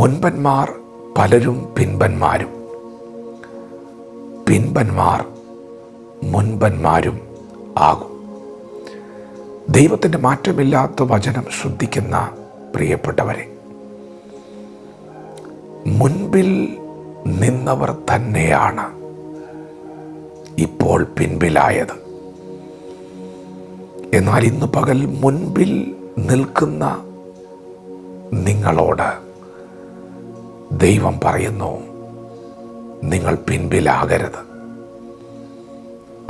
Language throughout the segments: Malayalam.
മുൻപന്മാർ പലരും പിൻപന്മാരും. പിൻപന്മാർ മുൻപന്മാരും ആകും. ദൈവത്തിന്റെ മാറ്റമില്ലാത്ത വചനം ശ്രദ്ധിക്കുന്ന പ്രിയപ്പെട്ടവരെ മുൻപിൽ നിന്നവർ തന്നെയാണ് ഇപ്പോൾ പിൻപിലായത്. എന്നാൽ ഇന്ന് പകൽ മുൻപിൽ നിൽക്കുന്ന നിങ്ങളോട് ദൈവം പറയുന്നു നിങ്ങൾ പിൻപിലാകരുത്.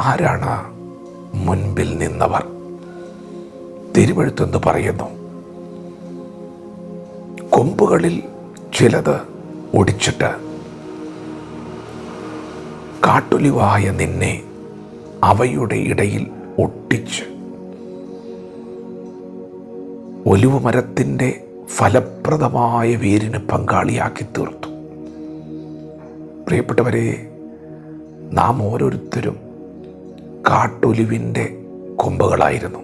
ആരാണ് മുൻപിൽ നിന്നവർ? തിരുവഴുത്തെന്ന് പറയുന്നു? കൊമ്പുകളിൽ ചിലത് ഒടിച്ചിട്ട് കാട്ടൊലിവായ നിന്നെ അവയുടെ ഇടയിൽ ഒട്ടിച്ച് ഒലിവുമരത്തിന്റെ ഫലപ്രദമായ വേരിന് പങ്കാളിയാക്കി തീർത്തു. പ്രിയപ്പെട്ടവരെ നാം ഓരോരുത്തരും കാട്ടൊലിവിന്റെ കൊമ്പുകളായിരുന്നു.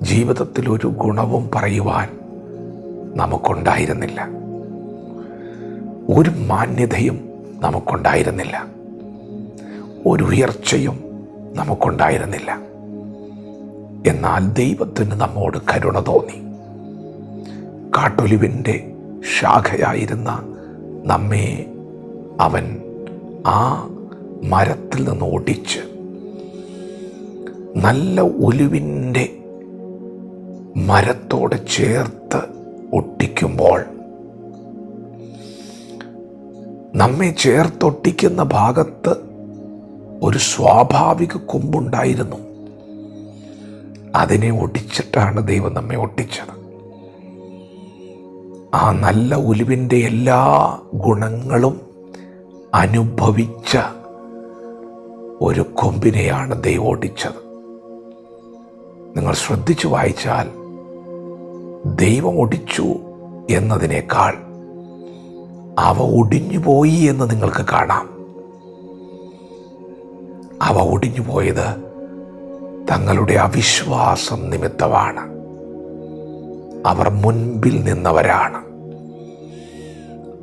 ജീവിതത്തിൽ ഒരു ഗുണവും പറയുവാൻ നമുക്കുണ്ടായിരുന്നില്ല. ഒരു മാന്യതയും നമുക്കുണ്ടായിരുന്നില്ല. ഒരു ഉയർച്ചയും നമുക്കുണ്ടായിരുന്നില്ല. എന്നാൽ ദൈവത്തിന് നമ്മോട് കരുണ തോന്നി. കാട്ടൊലിവിന്റെ ശാഖയായിരുന്ന നമ്മെ അവൻ ആ മരത്തിൽ നിന്ന് ഓടിച്ച് നല്ല ഒലിവിന്റെ മരത്തോട് ചേർത്ത് ഒട്ടിക്കുമ്പോൾ നമ്മെ ചേർത്തൊട്ടിക്കുന്ന ഭാഗത്ത് ഒരു സ്വാഭാവിക കൊമ്പുണ്ടായിരുന്നു. അതിനെ ഒടിച്ചിട്ടാണ് ദൈവം നമ്മെ ഒട്ടിച്ചത്. ആ നല്ല ഉലുവിന്റെ എല്ലാ ഗുണങ്ങളും അനുഭവിച്ച ഒരു കൊമ്പിനെയാണ് ദൈവം ഓടിച്ചത്. നിങ്ങൾ ശ്രദ്ധിച്ചു വായിച്ചാൽ ദൈവം ഒടിച്ചു എന്നതിനേക്കാൾ അവ ഒടിഞ്ഞുപോയി എന്ന് നിങ്ങൾക്ക് കാണാം. അവ ഒടിഞ്ഞുപോയത് തങ്ങളുടെ അവിശ്വാസം നിമിത്തമാണ്. അവർ മുൻപിൽ നിന്നവരാണ്.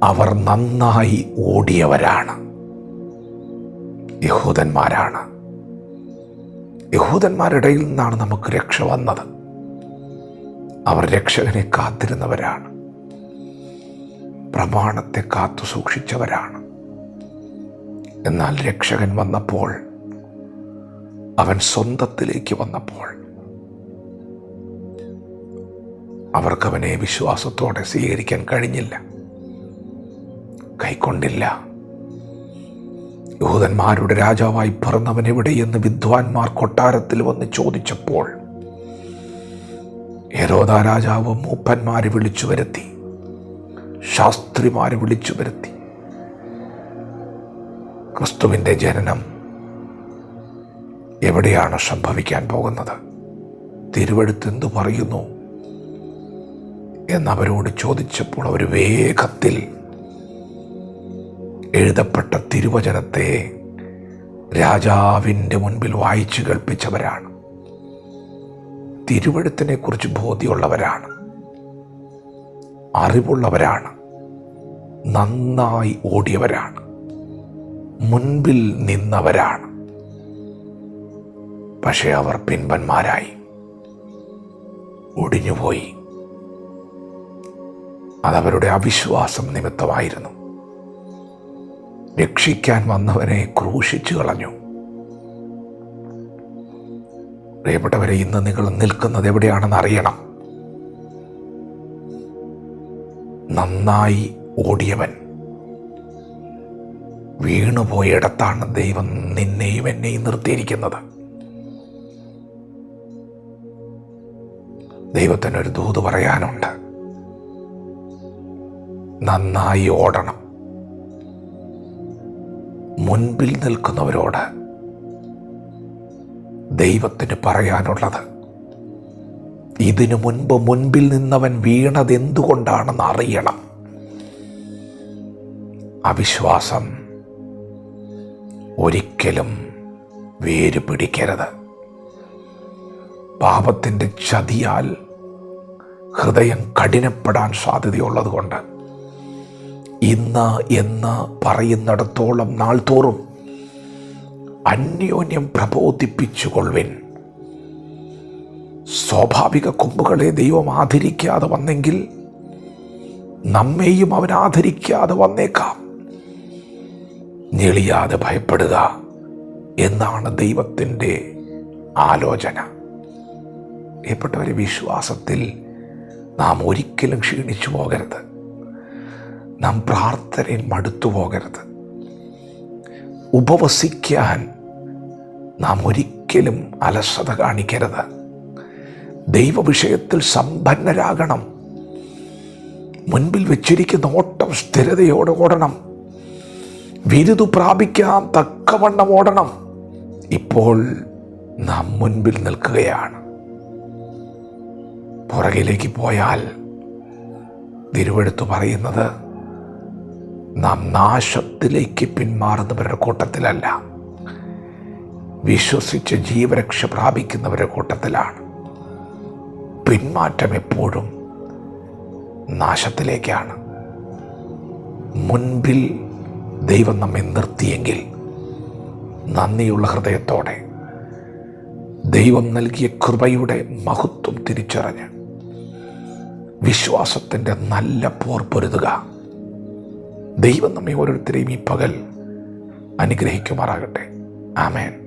അവർ നന്നായി ഓടിയവരാണ്. യഹൂദന്മാരാണ്. യഹൂദന്മാരുടെ ഇടയിൽ നിന്നാണ് നമുക്ക് രക്ഷ വന്നത്. അവർ രക്ഷകനെ കാത്തിരുന്നവരാണ്. പ്രമാണത്തെ കാത്തു സൂക്ഷിച്ചവരാണ്. എന്നാൽ രക്ഷകൻ വന്നപ്പോൾ അവൻ സ്വന്തത്തിലേക്ക് വന്നപ്പോൾ അവർക്കവനെ വിശ്വാസത്തോടെ സ്വീകരിക്കാൻ കഴിഞ്ഞില്ല. കൈക്കൊണ്ടില്ല. യഹൂദന്മാരുടെ രാജാവായി പിറന്നവൻ എവിടെയെന്ന് വിദ്വാൻമാർ കൊട്ടാരത്തിൽ വന്ന് ചോദിച്ചപ്പോൾ ഹെരോദ രാജാവ് മൂപ്പന്മാരെ വിളിച്ചു വരുത്തി ശാസ്ത്രിമാരെ വിളിച്ചു വരുത്തി. ക്രിസ്തുവിന്റെ ജനനം എവിടെയാണ് സംഭവിക്കാൻ പോകുന്നത്? തിരുവഴുത്ത് എന്തു പറയുന്നു? എന്നവരോട് ചോദിച്ചപ്പോൾ അവർ വേഗത്തിൽ എഴുതപ്പെട്ട തിരുവചനത്തെ രാജാവിന്റെ മുൻപിൽ വായിച്ചു കേൾപ്പിച്ചവരാണ്. തിരുവഴുത്തിനെ കുറിച്ച് ബോധ്യമുള്ളവരാണ്. അറിവുള്ളവരാണ്. നന്നായി ഓടിയവരാണ്. മുൻപിൽ നിന്നവരാണ്. പക്ഷേ അവർ പിൻപന്മാരായി ഒടിഞ്ഞുപോയി. അതവരുടെ അവിശ്വാസം നിമിത്തമായിരുന്നു. രക്ഷിക്കാൻ വന്നവനെ ക്രൂശിച്ചു കളഞ്ഞു. പ്രിയപ്പെട്ടവരെ ഇന്ന് നിങ്ങൾ നിൽക്കുന്നത് എവിടെയാണെന്ന് അറിയണം. നന്നായി ഓടിയവൻ വീണുപോയിടത്താണ് ദൈവം നിന്നെയും എന്നെയും നിർത്തിയിരിക്കുന്നത്. ദൈവത്തിനൊരു ദൂത് പറയാനുണ്ട്. നന്നായി ഓടണം. മുൻപിൽ നിൽക്കുന്നവരോട് ദൈവത്തിന് പറയാനുള്ളത് ഇതിനു മുൻപ് മുൻപിൽ നിന്നവൻ വീണത് എന്തുകൊണ്ടാണെന്ന് അറിയണം. അവിശ്വാസം ഒരിക്കലും വേര് പിടിക്കരുത്. പാപത്തിന്റെ ചതിയാൽ ഹൃദയം കഠിനപ്പെടാൻ സാധ്യതയുള്ളത് കൊണ്ട് ഇന്ന് എന്ന് പറയുന്നിടത്തോളം നാൾ തോറും അന്യോന്യം പ്രബോധിപ്പിച്ചുകൊള്ളുവിൻ. സ്വാഭാവിക കൊമ്പുകളെ ദൈവം ആദരിക്കാതെ വന്നെങ്കിൽ നമ്മെയും അവൻ ആദരിക്കാതെ വന്നേക്കാം. ഞെളിയാതെ ഭയപ്പെടുക എന്നാണ് ദൈവത്തിന്റെ ആലോചന. പ്രിയപ്പെട്ടവരെ വിശ്വാസത്തിൽ നാം ഒരിക്കലും ക്ഷീണിച്ചു പോകരുത്. നാം പ്രാർത്ഥനയിൽ മടുത്തു പോകരുത്. ഉപവസിക്കാൻ നാം ഒരിക്കലും അലസത കാണിക്കരുത്. ദൈവവിഷയത്തിൽ സമ്പന്നരാകണം. മുൻപിൽ വെച്ചിരിക്കുന്ന ഓട്ടം സ്ഥിരതയോടെ ഓടണം. വിരുതു പ്രാപിക്കാൻ തക്കവണ്ണം ഓടണം. ഇപ്പോൾ നാം മുൻപിൽ നിൽക്കുകയാണ്. പുറകിലേക്ക് പോയാൽ തിരുവെടുത്ത് പറയുന്നത് നാം നാശത്തിലേക്ക് പിന്മാറുന്നവരുടെ കൂട്ടത്തിലല്ല. വിശ്വസിച്ച് ജീവരക്ഷ പ്രാപിക്കുന്നവരുടെ കൂട്ടത്തിലാണ്. പിന്മാറ്റം എപ്പോഴും നാശത്തിലേക്കാണ്. മുൻപിൽ ദൈവം നമ്മെ നിർത്തിയെങ്കിൽ നന്ദിയുള്ള ഹൃദയത്തോടെ ദൈവം നൽകിയ കൃപയുടെ മഹത്വം തിരിച്ചറിഞ്ഞ് വിശ്വാസത്തിന്റെ നല്ല പോർ പൊരുതുക ദൈവം നമ്മെ ഓരോരുത്തരെയും ഈ പകൽ അനുഗ്രഹിക്കുമാറാകട്ടെ. ആമേൻ.